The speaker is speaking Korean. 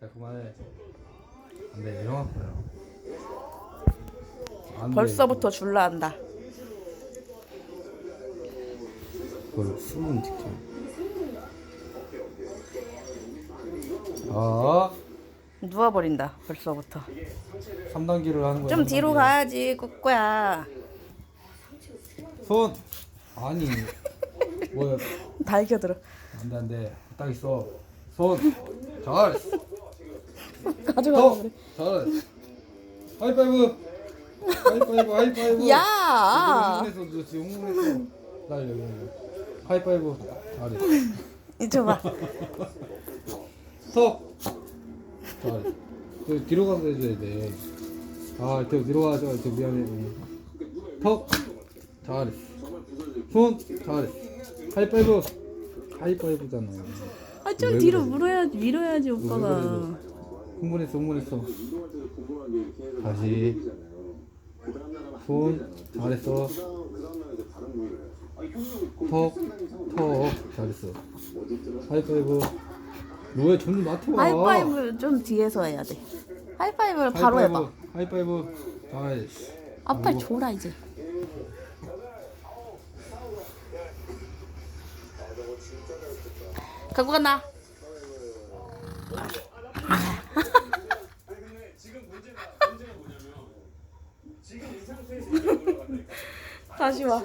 자 그만해. 안돼 일어날 거야. 안 돼. 벌써부터 줄라 한다. 그걸 숨은 직전. 아, 누워버린다. 벌써부터. 3단계를 하는 거야. 좀 뒤로 3단계. 가야지 꾸꾸야. 손. 아니. 뭐야? 달겨들어. 안돼 안돼. 딱 있어. 손. 잘. 가져가. 더. 잘. 하이파이브. 하이파이브 하이파이브. 야. 지금 응원했어. 나 여기. 하이파이브. 잘해. 이쪽봐. 스톱. 잘해. 저 뒤로 가서 해줘야 돼. 아, 저 뒤로 가죠. 저 미안해. 턱. 잘해. 손. 잘해. 하이파이브. 하이파이브잖아. 아좀왜 뒤로 그래? 물어야지 밀어야지 왜 그래, 오빠가. 흥분했어, 흥분했어. 다시. 손. 잘했어. 턱. 턱. 잘했어. 하이파이브. 너왜 점점 나태와? 하이파이브 좀 뒤에서 해야 돼. 하이파이브를 바로 하이파이브, 해봐. 하이파이브. 잘. 앞팔 줘라 이제. 갖고 간다. 다시 와.